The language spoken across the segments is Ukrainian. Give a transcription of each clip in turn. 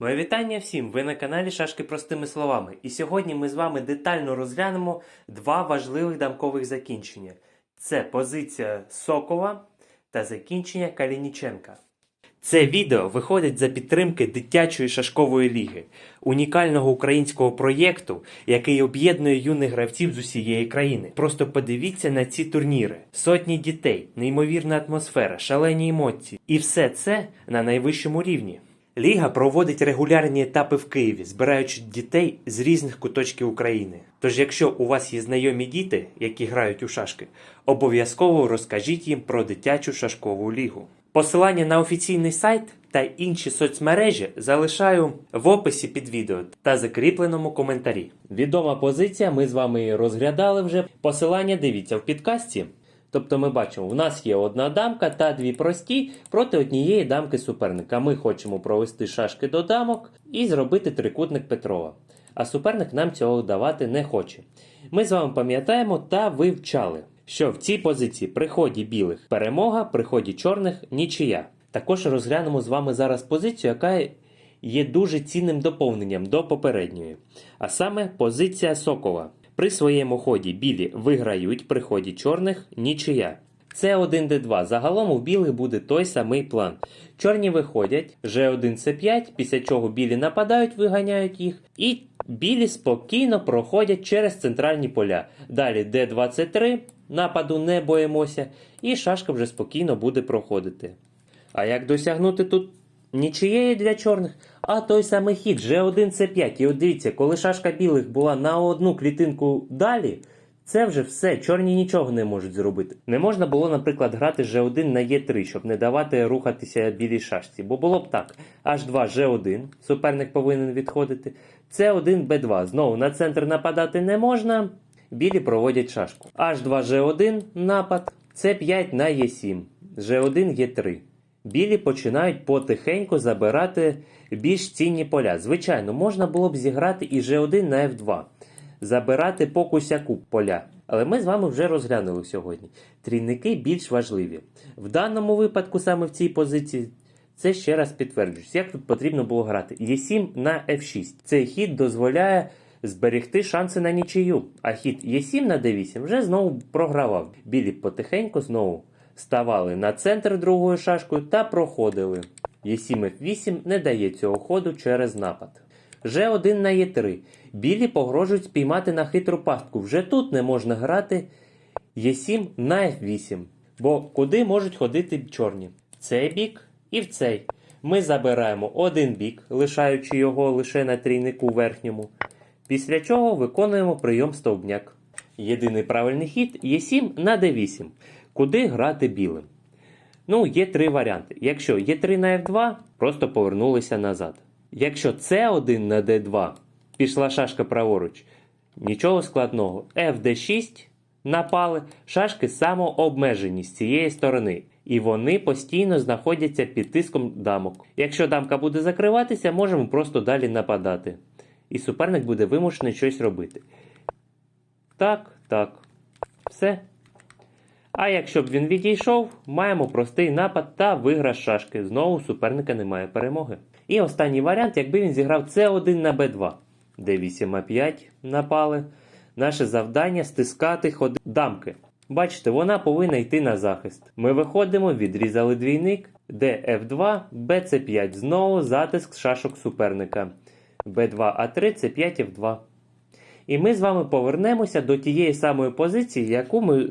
Моє вітання всім! Ви на каналі Шашки простими словами. І сьогодні ми з вами детально розглянемо два важливих дамкових закінчення: це позиція Сокола та закінчення Калініченка. Це відео виходить за підтримки дитячої шашкової ліги, унікального українського проєкту, який об'єднує юних гравців з усієї країни. Просто подивіться на ці турніри: сотні дітей, неймовірна атмосфера, шалені емоції, і все це на найвищому рівні. Ліга проводить регулярні етапи в Києві, збираючи дітей з різних куточків України. Тож, якщо у вас є знайомі діти, які грають у шашки, обов'язково розкажіть їм про дитячу шашкову лігу. Посилання на офіційний сайт та інші соцмережі залишаю в описі під відео та закріпленому коментарі. Відома позиція, ми з вами розглядали вже. Посилання дивіться в підкасті. Тобто ми бачимо, у нас є одна дамка та дві прості проти однієї дамки суперника. Ми хочемо провести шашки до дамок і зробити трикутник Петрова. А суперник нам цього давати не хоче. Ми з вами пам'ятаємо та вивчали, що в цій позиції при ході білих перемога, при ході чорних нічия. Також розглянемо з вами зараз позицію, яка є дуже цінним доповненням до попередньої, а саме позиція Сокола. При своєму ході білі виграють, при ході чорних нічия. Це 1 Д2. Загалом у білих буде той самий план. Чорні виходять, G1 С5, після чого білі нападають, виганяють їх, і білі спокійно проходять через центральні поля. Далі Д23, нападу не боїмося, і шашка вже спокійно буде проходити. А як досягнути тут нічиєї для чорних? А той самий хід G1 С5. І от дивіться, коли шашка білих була на одну клітинку далі, це вже все, чорні нічого не можуть зробити. Не можна було, наприклад, грати G1 на Е3, щоб не давати рухатися білій шашці. Бо було б так: H2 G1, суперник повинен відходити. С1 Б2. Знову на центр нападати не можна. Білі проводять шашку. H2 G1 напад, С5 на Е7, G1 Е3. Білі починають потихеньку забирати більш цінні поля. Звичайно, можна було б зіграти і G1 на F2, забирати по кусяку поля. Але ми з вами вже розглянули сьогодні. Трійники більш важливі. В даному випадку, саме в цій позиції, це ще раз підтверджуюсь, як тут потрібно було грати. Е7 на F6. Цей хід дозволяє зберегти шанси на нічию. А хід Е7 на D8 вже знову програвав. Білі потихеньку знову ставали на центр другою шашкою та проходили. Е7 F8 не дає цього ходу через напад. G1 на Е3. Білі погрожують спіймати на хитру пастку. Вже тут не можна грати Е7 на F8. Бо куди можуть ходити чорні? В цей бік і в цей. Ми забираємо один бік, лишаючи його лише на трійнику верхньому. Після чого виконуємо прийом стовбняк. Єдиний правильний хід Е7 на d8. Куди грати білим? Ну, є три варіанти. Якщо Е3 на F2, просто повернулися назад. Якщо С1 на d2, пішла шашка праворуч, нічого складного. FD6 напали, шашки самообмежені з цієї сторони. І вони постійно знаходяться під тиском дамок. Якщо дамка буде закриватися, можемо просто далі нападати. І суперник буде вимушений щось робити. Так, так. Все. А якщо б він відійшов, маємо простий напад та виграш шашки. Знову у суперника немає перемоги. І останній варіант, якби він зіграв С1 на Б2. Д8 А5 напали. Наше завдання стискати ходи дамки. Бачите, вона повинна йти на захист. Ми виходимо, відрізали двійник, ДФ2, БЦ5. Знову затиск шашок суперника. Б2 А3, С5 Ф2. І ми з вами повернемося до тієї самої позиції, яку ми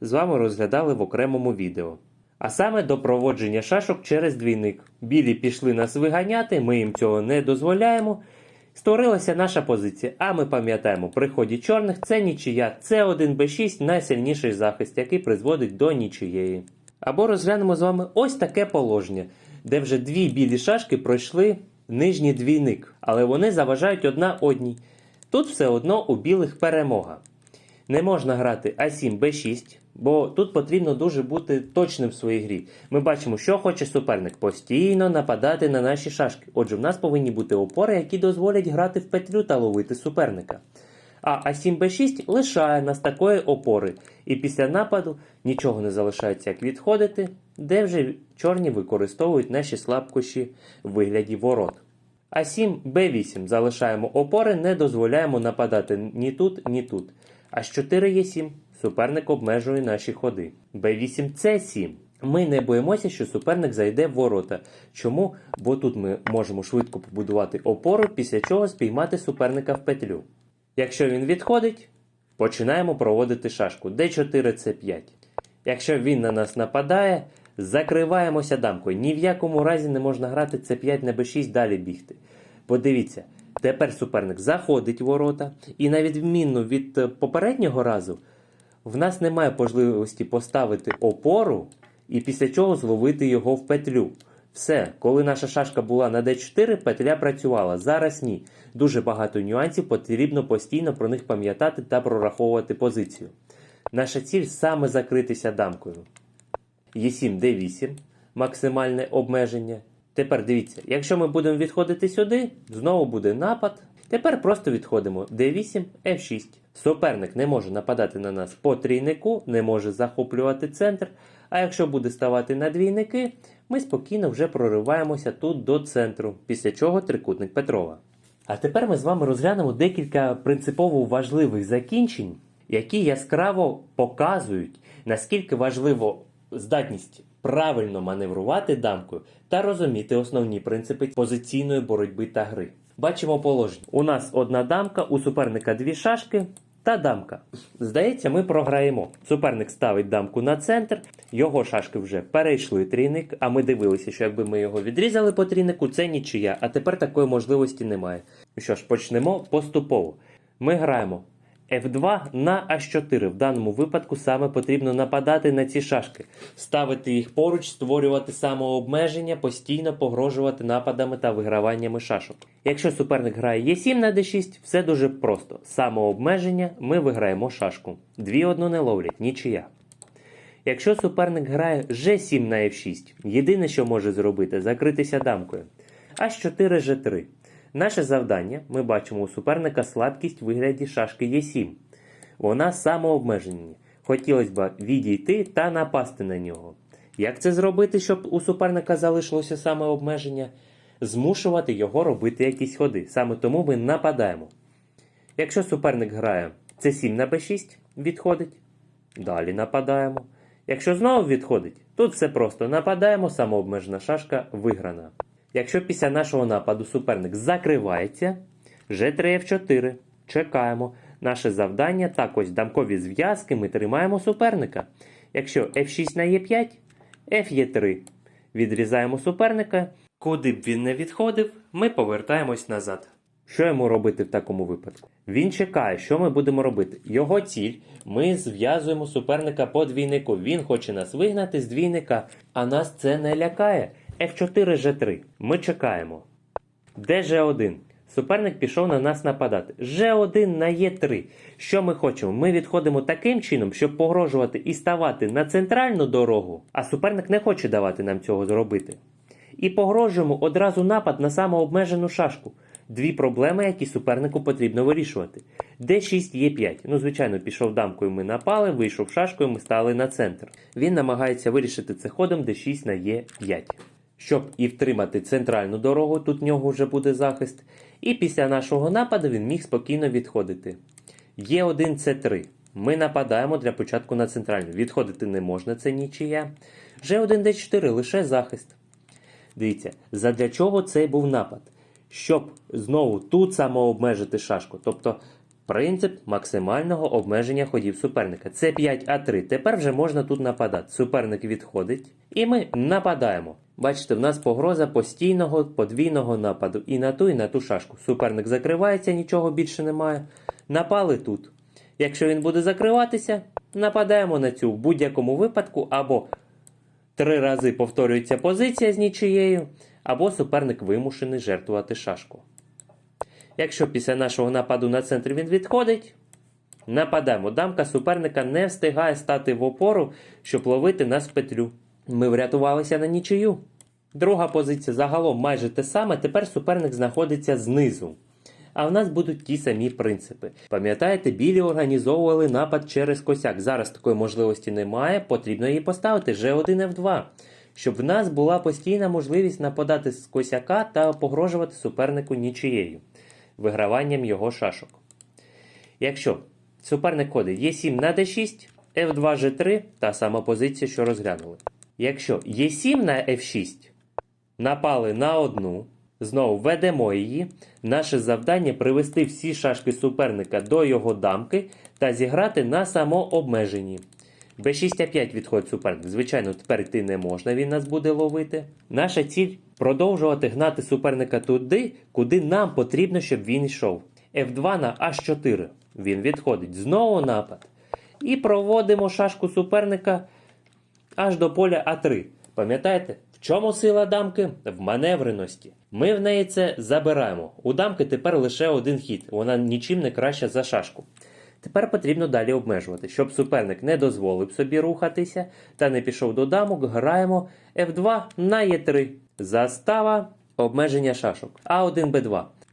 з вами розглядали в окремому відео. А саме до проводження шашок через двійник. Білі пішли нас виганяти, ми їм цього не дозволяємо. Створилася наша позиція, а ми пам'ятаємо, при ході чорних це нічия, це 1 Б6 найсильніший захист, який призводить до нічиєї. Або розглянемо з вами ось таке положення, де вже дві білі шашки пройшли нижній двійник, але вони заважають одна одній. Тут все одно у білих перемога. Не можна грати А7 Б6, бо тут потрібно дуже бути точним в своїй грі. Ми бачимо, що хоче суперник постійно нападати на наші шашки. Отже, в нас повинні бути опори, які дозволять грати в петлю та ловити суперника. А А7 Б6 лишає нас такої опори, і після нападу нічого не залишається, як відходити, де вже чорні використовують наші слабкощі в вигляді ворот. А7, Б8 залишаємо опори, не дозволяємо нападати ні тут, ні тут. H4 Е7. Суперник обмежує наші ходи. Б8 С7. Ми не боїмося, що суперник зайде в ворота. Чому? Бо тут ми можемо швидко побудувати опору, після чого спіймати суперника в петлю. Якщо він відходить, починаємо проводити шашку. Д4 С5. Якщо він на нас нападає, закриваємося дамкою. Ні в якому разі не можна грати С5 на Б6 далі бігти. Подивіться, тепер суперник заходить в ворота, і на відмінно від е, попереднього разу, в нас немає можливості поставити опору і після чого зловити його в петлю. Все, коли наша шашка була на D4, петля працювала. Зараз ні. Дуже багато нюансів, потрібно постійно про них пам'ятати та прораховувати позицію. Наша ціль саме закритися дамкою. Е7, D8, максимальне обмеження. Тепер дивіться, якщо ми будемо відходити сюди, знову буде напад. Тепер просто відходимо D8, F6. Суперник не може нападати на нас по трійнику, не може захоплювати центр. А якщо буде ставати на двійники, ми спокійно вже прориваємося тут до центру, після чого трикутник Петрова. А тепер ми з вами розглянемо декілька принципово важливих закінчень, які яскраво показують, наскільки важливо здатність правильно маневрувати дамкою та розуміти основні принципи позиційної боротьби та гри. Бачимо положення. У нас одна дамка, у суперника дві шашки та дамка. Здається, ми програємо. Суперник ставить дамку на центр, його шашки вже перейшли трійник, а ми дивилися, що якби ми його відрізали по трійнику, це нічия, а тепер такої можливості немає. Ну що ж, почнемо поступово. Ми граємо F2 на H4. В даному випадку саме потрібно нападати на ці шашки, ставити їх поруч, створювати самообмеження, постійно погрожувати нападами та виграваннями шашок. Якщо суперник грає Е7 на D6, все дуже просто. Самообмеження, ми виграємо шашку. Дві одну не ловлять, нічия. Якщо суперник грає G7 на F6, єдине, що може зробити, закритися дамкою. H4 G3. Наше завдання ми бачимо у суперника слабкість в вигляді шашки Е7. Вона самообмеження. Хотілося б відійти та напасти на нього. Як це зробити, щоб у суперника залишилося самообмеження? Змушувати його робити якісь ходи. Саме тому ми нападаємо. Якщо суперник грає С7 на Б6, відходить. Далі нападаємо. Якщо знову відходить, тут все просто нападаємо, самообмежена шашка виграна. Якщо після нашого нападу суперник закривається, G3 F4. Чекаємо. Наше завдання так ось дамкові зв'язки ми тримаємо суперника. Якщо F6 на E5, F3. Відрізаємо суперника. Куди б він не відходив, ми повертаємось назад. Що йому робити в такому випадку? Він чекає, що ми будемо робити. Його ціль ми зв'язуємо суперника по двійнику. Він хоче нас вигнати з двійника, а нас це не лякає. F4 G3. Ми чекаємо. Де G1? Суперник пішов на нас нападати. G1 на Е3. Що ми хочемо? Ми відходимо таким чином, щоб погрожувати і ставати на центральну дорогу, а суперник не хоче давати нам цього зробити. І погрожуємо одразу напад на самообмежену шашку. Дві проблеми, які супернику потрібно вирішувати. D6 Е5. Ну, звичайно, пішов дамкою, ми напали, вийшов шашкою, ми стали на центр. Він намагається вирішити це ходом D6 на Е5. Щоб і втримати центральну дорогу, тут в нього вже буде захист. І після нашого нападу він міг спокійно відходити. Е1 С3. Ми нападаємо для початку на центральну. Відходити не можна, це нічия. G1 D4 лише захист. Дивіться, задля чого цей був напад? Щоб знову тут самообмежити шашку. Тобто принцип максимального обмеження ходів суперника. Це 5А3. Тепер вже можна тут нападати. Суперник відходить, і ми нападаємо. Бачите, в нас погроза постійного подвійного нападу. І на ту, і на ту шашку. Суперник закривається, нічого більше немає. Напали тут. Якщо він буде закриватися, нападаємо на цю в будь-якому випадку, або три рази повторюється позиція з нічиєю, або суперник вимушений жертвувати шашку. Якщо після нашого нападу на центр він відходить, нападаємо. Дамка суперника не встигає стати в опору, щоб ловити нас в петлю. Ми врятувалися на нічию. Друга позиція загалом майже те саме, тепер суперник знаходиться знизу. А в нас будуть ті самі принципи. Пам'ятаєте, білі організовували напад через косяк. Зараз такої можливості немає, потрібно її поставити G1 F2. щоб в нас була постійна можливість нападати з косяка та погрожувати супернику нічиєю, виграванням його шашок. Якщо суперник ходить Е7 на d6, F2 G3 та сама позиція, що розглянули. Якщо Е7 на F6, напали на одну, знову ведемо її. Наше завдання привести всі шашки суперника до його дамки та зіграти на самообмеженні. Б6 А5 відходить суперник. Звичайно, тепер йти не можна, він нас буде ловити. Наша ціль продовжувати гнати суперника туди, куди нам потрібно, щоб він йшов. F2 на H4. Він відходить. Знову напад. І проводимо шашку суперника аж до поля А3. Пам'ятаєте, в чому сила дамки? В маневреності. Ми в неї це забираємо. У дамки тепер лише один хід, вона нічим не краща за шашку. Тепер потрібно далі обмежувати. Щоб суперник не дозволив собі рухатися та не пішов до дамок, граємо F2 на Е3. Застава обмеження шашок. А1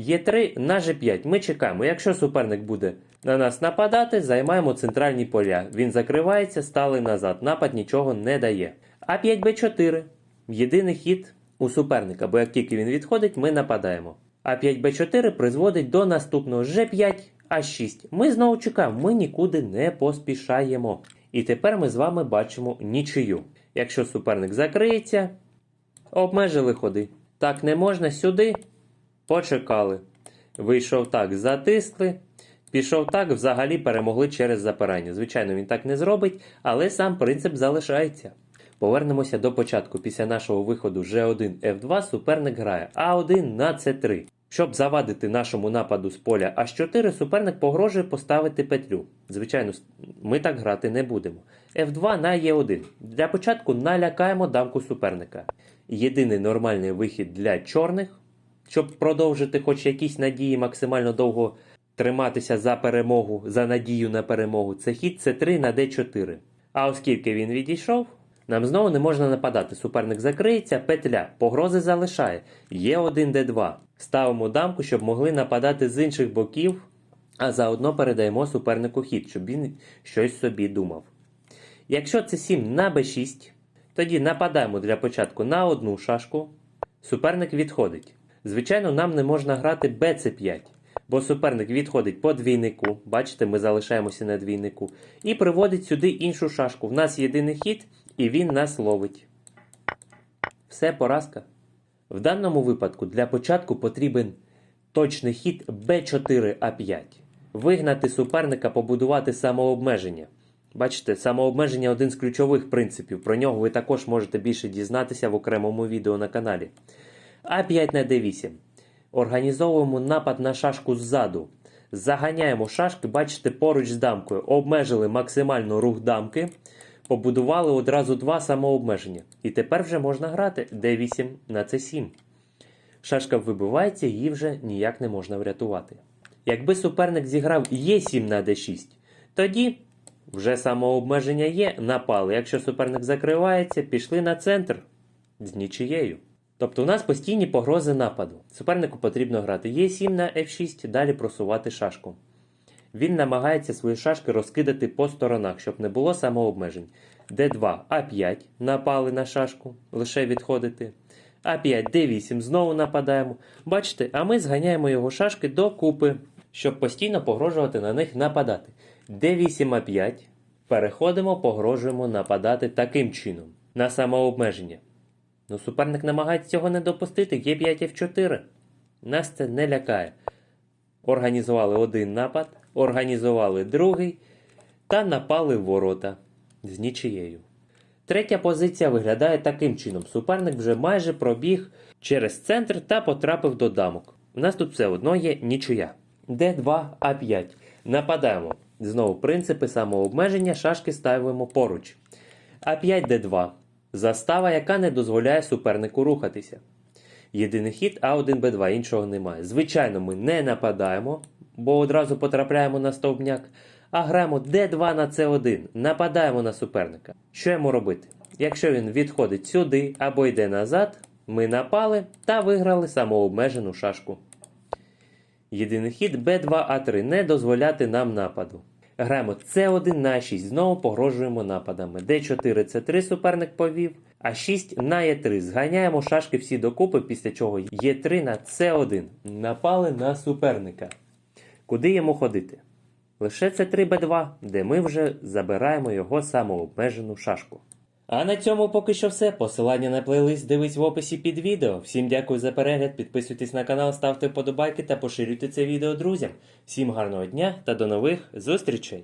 Б2. Е3 на G5. Ми чекаємо. Якщо суперник буде на нас нападати, займаємо центральні поля. Він закривається, стали назад. Напад нічого не дає. А5 Б4. Єдиний хід у суперника, бо як тільки він відходить, ми нападаємо. А5 Б4 призводить до наступного G5 А6. Ми знову чекаємо, ми нікуди не поспішаємо. І тепер ми з вами бачимо нічию. Якщо суперник закриється, обмежили ходи. Так не можна сюди. Почекали. Вийшов так, затисли. Пішов так, взагалі перемогли через запирання. Звичайно, він так не зробить, але сам принцип залишається. Повернемося до початку. Після нашого виходу G1 F2 суперник грає А1 на C3. Щоб завадити нашому нападу з поля H4, суперник погрожує поставити петлю. Звичайно, ми так грати не будемо. F2 на Е1. Для початку налякаємо дамку суперника. Єдиний нормальний вихід для чорних, щоб продовжити хоч якісь надії максимально довго триматися за перемогу, за надію на перемогу, це хід С3 на Д4. А оскільки він відійшов, нам знову не можна нападати. Суперник закриється, петля, погрози залишає. Є 1 Д2. Ставимо дамку, щоб могли нападати з інших боків, а заодно передаємо супернику хід, щоб він щось собі думав. Якщо це 7 на Б6, тоді нападаємо для початку на одну шашку. Суперник відходить. Звичайно, нам не можна грати БЦ5, бо суперник відходить по двійнику. Бачите, ми залишаємося на двійнику. І приводить сюди іншу шашку. В нас єдиний хід, і він нас ловить. Все поразка. В даному випадку для початку потрібен точний хід Б4А5. Вигнати суперника, побудувати самообмеження. Бачите, самообмеження один з ключових принципів. Про нього ви також можете більше дізнатися в окремому відео на каналі. А5 на d8. Організовуємо напад на шашку ззаду. Заганяємо шашки, бачите, поруч з дамкою. Обмежили максимально рух дамки. Побудували одразу два самообмеження. І тепер вже можна грати d8 на c7. Шашка вибивається, її вже ніяк не можна врятувати. Якби суперник зіграв Е7 на d6, тоді вже самообмеження є, напали. Якщо суперник закривається, пішли на центр з нічиєю. Тобто у нас постійні погрози нападу. Супернику потрібно грати Е7 на F6, далі просувати шашку. Він намагається свої шашки розкидати по сторонах, щоб не було самообмежень. Д2 А5 напали на шашку, лише відходити. А5 Д8 знову нападаємо. Бачите, а ми зганяємо його шашки до купи, щоб постійно погрожувати на них нападати. Д8 А5. Переходимо, погрожуємо нападати таким чином на самообмеження. Ну, суперник намагається цього не допустити. Є5 F4. Нас це не лякає. Організували один напад, організували другий та напали в ворота з нічиєю. Третя позиція виглядає таким чином: суперник вже майже пробіг через центр та потрапив до дамок. У нас тут все одно є нічия. Д2 А5. Нападаємо. Знову принципи самообмеження, шашки ставимо поруч. А5 Д2. Застава, яка не дозволяє супернику рухатися. Єдиний хід А1 Б2, іншого немає. Звичайно, ми не нападаємо, бо одразу потрапляємо на стовбняк, а граємо Д2 на С1, нападаємо на суперника. Що йому робити? Якщо він відходить сюди або йде назад, ми напали та виграли самообмежену шашку. Єдиний хід Б2А3 не дозволяти нам нападу. Граємо С1 на 6, знову погрожуємо нападами. Д4 С3 суперник повів, а 6 на Е3. Зганяємо шашки всі докупи, після чого Е3 на С1. Напали на суперника. Куди йому ходити? Лише С3 Б2, де ми вже забираємо його самообмежену шашку. А на цьому поки що все. Посилання на плейлист дивись в описі під відео. Всім дякую за перегляд, підписуйтесь на канал, ставте вподобайки та поширюйте це відео друзям. Всім гарного дня та до нових зустрічей!